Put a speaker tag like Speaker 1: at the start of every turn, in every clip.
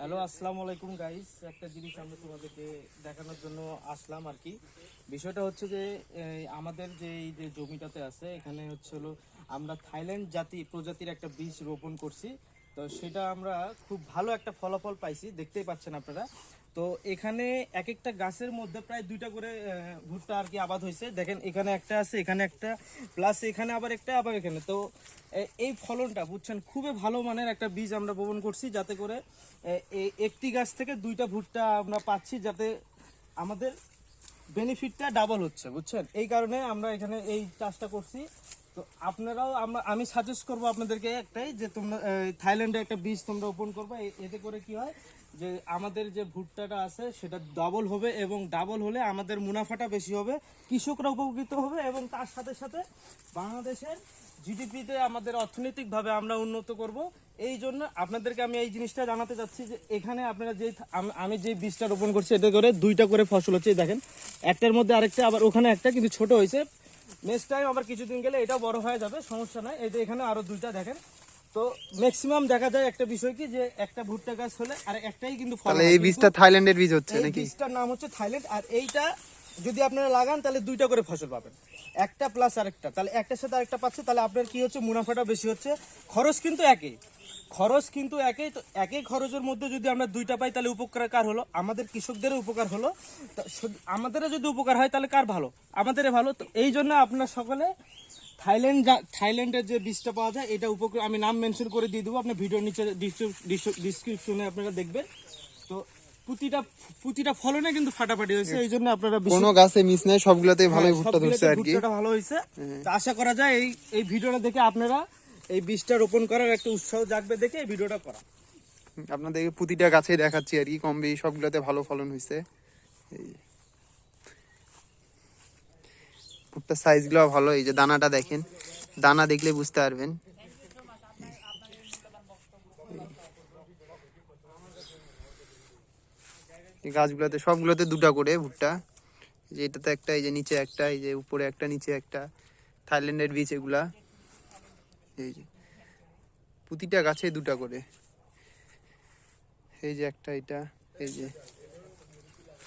Speaker 1: Hello, আসসালামু আলাইকুম guys একটা জিনিস আমরা তোমাদেরকে দেখানোর জন্য আসলাম আর কি। বিষয়টা হচ্ছে যে আমাদের যে, এই যে জমিটাতে আছে, এখানে হচ্ছে হলো আমরা থাইল্যান্ড জাতি, প্রজাতির একটা বীজ রোপণ করছি। তো সেটা আমরা খুব ভালো একটা ফলাফল পাইছি। দেখতেই পাচ্ছেন আপনারা। তো এখানে এক একটা গাছের মধ্যে প্রায় দুইটা করে ভুট্টা আর কি আবাদ হয়েছে। দেখেন, এখানে একটা আছে, এখানে একটা প্লাস এখানে আবার একটা, আবার এখানে। তো এই ফলনটা, বুঝছেন, খুবই ভালো মানের একটা বীজ আমরা বপন করছি, যাতে করে একটি গাছ থেকে দুইটা ভুট্টা আমরা পাচ্ছি, যাতে আমাদের বেনিফিটটা ডাবল হচ্ছে, বুঝছেন? এই কারণে আমরা এখানে এই চাষটা করছি। তো আপনারাও আমি সাজেস্ট করব আপনাদেরকে একটাই যে তোমরা থাইল্যান্ডে একটা বীজ তোমরা ওপেন করবে। এতে করে কি হয় যে আমাদের যে ভুট্টাটা আছে, সেটা ডাবল হবে এবং ডাবল হলে আমাদের মুনাফাটা বেশি হবে, কৃষকরা উপকৃত হবে এবং তার সাথে সাথে বাংলাদেশের জিডিপিতে আমাদের অর্থনৈতিকভাবে আমরা উন্নত করব। এই জন্য আপনাদেরকে আমি এই জিনিসটা জানাতে চাচ্ছি যে এখানে আপনারা যে আমি- যে বীজটা রোপণ করছি, এতে করে দুইটা করে ফসল হচ্ছে। দেখেন, একটার মধ্যে আরেকটা, আবার ওখানে একটা কিন্তু ছোট হয়েছে। নেক্সট টাইম আবার কিছুদিন গেলে এটা বড় হয়ে যাবে সমস্যা নাই। এই যে এখানে আরও দুইটা দেখেন। তো ম্যাক্সিমাম দেখা যায় একটা বিষয় কি যে একটা ভুট্টা গাছ হলে আর একটাই কিন্তু
Speaker 2: তাহলে এই বীজটা থাইল্যান্ডের বীজ হচ্ছে নাকি?
Speaker 1: বীজটার নাম হচ্ছে থাইল্যান্ড। আর এইটা যদি আপনারা লাগান তাহলে দুইটা করে ফসল পাবেন। একটা প্লাস আরেকটা। তাহলে একটার সাথে আরেকটা পাচ্ছে তাহলে আপনার কি হচ্ছে? মুনাফাটা বেশি হচ্ছে। খরচ কিন্তু একই। খরচ কিন্তু একই তো একই খরচের মধ্যে যদি আমরা দুইটা পাই তাহলে উপকার কার হলো? আমাদের কৃষকদেরও উপকার হলো। আমাদেরও যদি উপকার হয় তাহলে কার ভালো? আমাদেরই ভালো। তো এই জন্য আপনার সকলে থাইল্যান্ড থাইল্যান্ডের যে বীজটা পাওয়া যায় এটা উপকার আমি নাম মেনশন করে দিয়ে দেবো। আপনার ভিডিওর নিচে ডিসক্রিপশনে আপনারা দেখবেন। তো প্রতিটা প্রতিটা ফলনে কিন্তু ফাটাফাটি হয়েছে। এই জন্য আপনারা
Speaker 2: কোনো গাছে মিস নাই সবগুলোতে ভালোই
Speaker 1: হ্যাঁ,
Speaker 2: ভুট্টা ধরছে আর কি।
Speaker 1: ভুট্টাটা ভালো হয়েছে। তো আশা করা যায় এই এই ভিডিওটা দেখে আপনারা এই বীজটা রোপণ করার একটা উৎসাহ জাগবে দেখে এই ভিডিওটা করা।
Speaker 2: আপনাদেরকে প্রতিটা গাছে দেখাচ্ছি আর কি কম বেশি সবগুলোতে ভালো ফলন হয়েছে এই ভুট্টার সাইজগুলো ভালো, এই যে দানাটা দেখেন, দানা দেখলে বুঝতে পারবেন। গাছগুলোতে, সবগুলোতে দুটা করে ভুট্টা। যে এটাতে একটা, এই যে নিচে একটা, এই যে উপরে একটা, নিচে একটা। থাইল্যান্ডের বীজ এগুলা। এই যে প্রতিটা গাছে দুটা করে। এই যে একটা এটা, এই যে।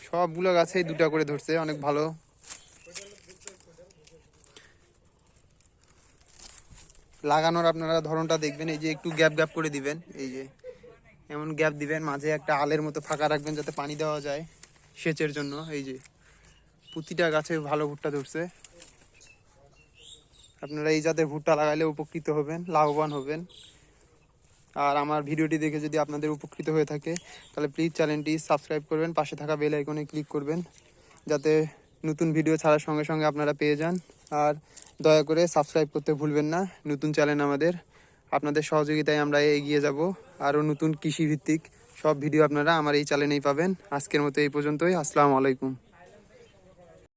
Speaker 2: সবগুলো গাছেই দুটা করে ধরছে, অনেক ভালো। লাগানোর আপনারা ধরনটা দেখবেন, এই যে একটু গ্যাপ গ্যাপ করে দিবেন, এই যে। এমন গ্যাপ দিবেন, মাঝে একটা আলের মতো ফাঁকা রাখবেন যাতে পানি দেওয়া যায় সেচের জন্য, এই যে। প্রতিটা গাছে ভালো ভুট্টা ধরছে। আপনারা এই জাতের ভুট্টা লাগাইলে উপকৃত হবেন, লাভবান হবেন। আর আমার ভিডিওটি দেখে যদি আপনাদের উপকৃত হয়ে থাকে, তাহলে প্লিজ চ্যানেলটি সাবস্ক্রাইব করবেন, পাশে থাকা বেল আইকনে ক্লিক করবেন, যাতে নতুন ভিডিও ছাড়ার সঙ্গে সঙ্গে আপনারা পেয়ে যান। আর দয়া করে সাবস্ক্রাইব করতে ভুলবেন না, নতুন চ্যানেল আমাদের। আপনাদের সহযোগিতায় আমরা এগিয়ে যাব। আরও নতুন কৃষিভিত্তিক সব ভিডিও আপনারা আমার এই চ্যানেলেই পাবেন। আজকের মতো এই পর্যন্তই, আসসালামু আলাইকুম।